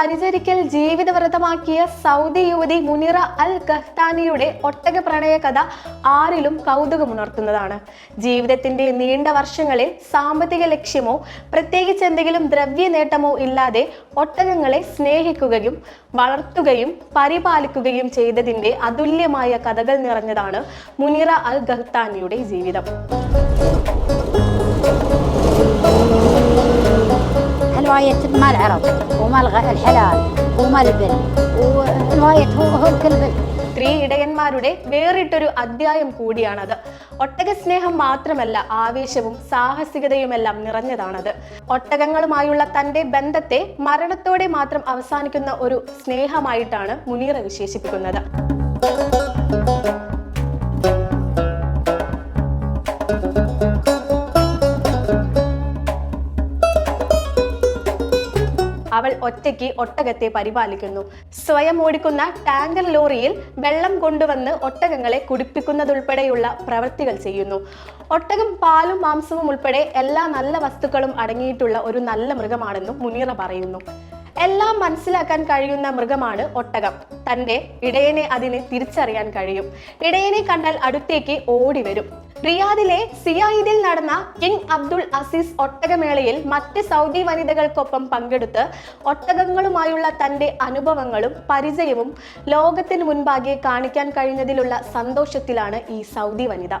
ആസ്പദമാക്കിയ Saudi യുവതി മുനിറ അൽ ഖഹ്താനിയുടെ ഒട്ടക പ്രണയ കഥ ആരിലും കൗതുകമുണർത്തുന്നതാണ്. ജീവിതത്തിന്റെ നീണ്ട വർഷങ്ങളിൽ സാമ്പത്തിക ലക്ഷ്യമോ പ്രത്യേകിച്ച് എന്തെങ്കിലും ദ്രവ്യ നേട്ടമോ ഇല്ലാതെ ഒട്ടകങ്ങളെ സ്നേഹിക്കുകയും വളർത്തുകയും പരിപാലിക്കുകയും ചെയ്തതിന്റെ അതുല്യമായ കഥകൾ നിറഞ്ഞതാണ് മുനിറ അൽ ഖഹ്താനിയുടെ ജീവിതം. هالواية مال عرب ومال غ- الحلال ومال البر والواية هو هو الكل بر സ്ത്രീ ഇടയന്മാരുടെ വേറിട്ടൊരു അധ്യായം കൂടിയാണത് ഒട്ടക സ്നേഹം മാത്രമല്ല ആവേശവും സാഹസികതയുമെല്ലാം നിറഞ്ഞതാണത് ഒട്ടകങ്ങളുമായുള്ള തന്റെ ബന്ധത്തെ മരണത്തോടെ മാത്രം അവസാനിക്കുന്ന ഒരു സ്നേഹമായിട്ടാണ് മുനീറ വിശേഷിപ്പിക്കുന്നത് അവൾ ഒറ്റയ്ക്ക് ഒട്ടകത്തെ പരിപാലിക്കുന്നു. സ്വയം ഓടിക്കുന്ന ടാങ്കർ ലോറിയിൽ വെള്ളം കൊണ്ടുവന്ന് ഒട്ടകങ്ങളെ കുടിപ്പിക്കുന്നതുൾപ്പെടെയുള്ള പ്രവൃത്തികൾ ചെയ്യുന്നു. ഒട്ടകം പാലും മാംസവും ഉൾപ്പെടെ എല്ലാ നല്ല വസ്തുക്കളും അടങ്ങിയിട്ടുള്ള ഒരു നല്ല മൃഗമാണെന്നും മുനീറ പറയുന്നു. എല്ലാം മനസ്സിലാക്കാൻ കഴിയുന്ന മൃഗമാണ് ഒട്ടകം. തന്റെ ഇടയനെ അതിന് തിരിച്ചറിയാൻ കഴിയും. ഇടയനെ കണ്ടാൽ അടുത്തേക്ക് ഓടി വരും. റിയാദിലെ സിയായിദിൽ നടന്ന കിങ് അബ്ദുൾ അസീസ് ഒട്ടകമേളയിൽ മറ്റ് സൗദി വനിതകൾക്കൊപ്പം പങ്കെടുത്ത് ഒട്ടകങ്ങളുമായുള്ള തന്റെ അനുഭവങ്ങളും പരിചയവും ലോകത്തിന് മുൻപാകെ കാണിക്കാൻ കഴിഞ്ഞതിലുള്ള സന്തോഷത്തിലാണ് ഈ സൗദി വനിത.